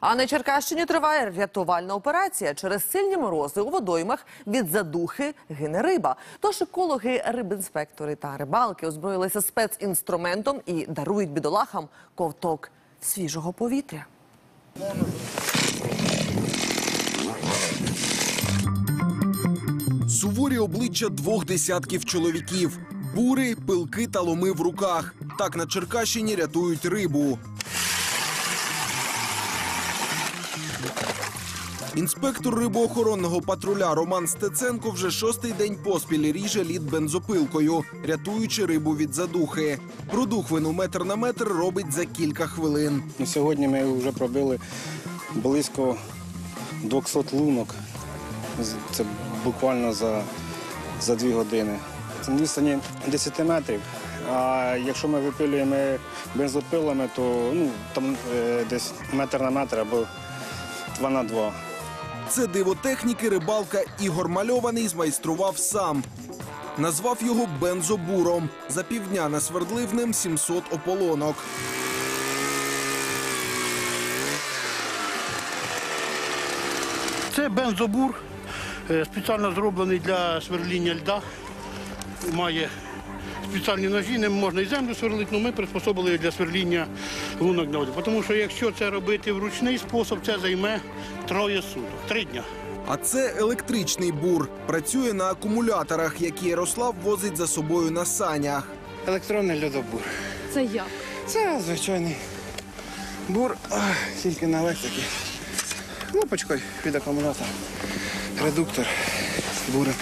А на Черкащині триває рятувальна операція. Через сильні морози у водоймах від задухи гине риба. Тож екологи, рибінспектори та рибалки озброїлися спецінструментом і дарують бідолахам ковток свіжого повітря. Суворі обличчя двох десятків чоловіків. Бури, пилки та ломи в руках. Так на Черкащині рятують рибу. Інспектор рибоохоронного патруля Роман Стеценко вже шостий день поспіль ріже лід бензопилкою, рятуючи рибу від задухи. Продухвину метр на метр робить за кілька хвилин. Сьогодні ми вже пробили близько 200 лунок. Це буквально за, за дві години. Це на відстані 10 метрів. А якщо ми випилюємо бензопилами, то ну, там е, десь метр на метр або два на два. Це диво техніки рибалка Ігор Мальований змайстрував сам. Назвав його бензобуром. За півдня насвердлив ним 700 ополонок. Це бензобур, е, спеціально зроблений для сверління льда. Має спеціальні ножі, ним можна і землю сверлити, але ми приспособили його для сверління лунок на воді. Тому що якщо це робити в ручний спосіб, це займе троє суток, три дня. А це електричний бур. Працює на акумуляторах, які Ярослав возить за собою на санях. Електронний льодобур. Це як? Це звичайний бур, ах, тільки на електриці. Кнопочкою під акумулятор. Редуктор бури.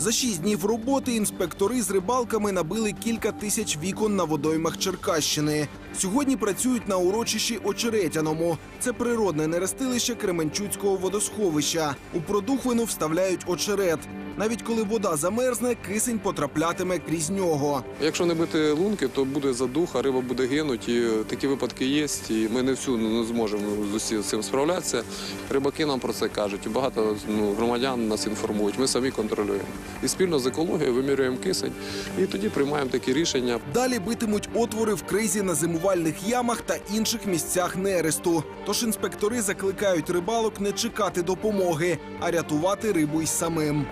За шість днів роботи інспектори з рибалками набили кілька тисяч вікон на водоймах Черкащини. Сьогодні працюють на урочищі Очеретяному. Це природне нерестилище Кременчуцького водосховища. У продухвину вставляють очерет. Навіть коли вода замерзне, кисень потраплятиме крізь нього. Якщо не бити лунки, то буде задуха, риба буде гинути. І такі випадки є, і ми не всю не зможемо з усім цим справлятися. Рибаки нам про це кажуть. І багато ну, громадян нас інформують. Ми самі контролюємо. І спільно з екологією вимірюємо кисень, і тоді приймаємо такі рішення. Далі битимуть отвори в кризі на зимувальних ямах та інших місцях нересту. Тож інспектори закликають рибалок не чекати допомоги, а рятувати рибу й самим.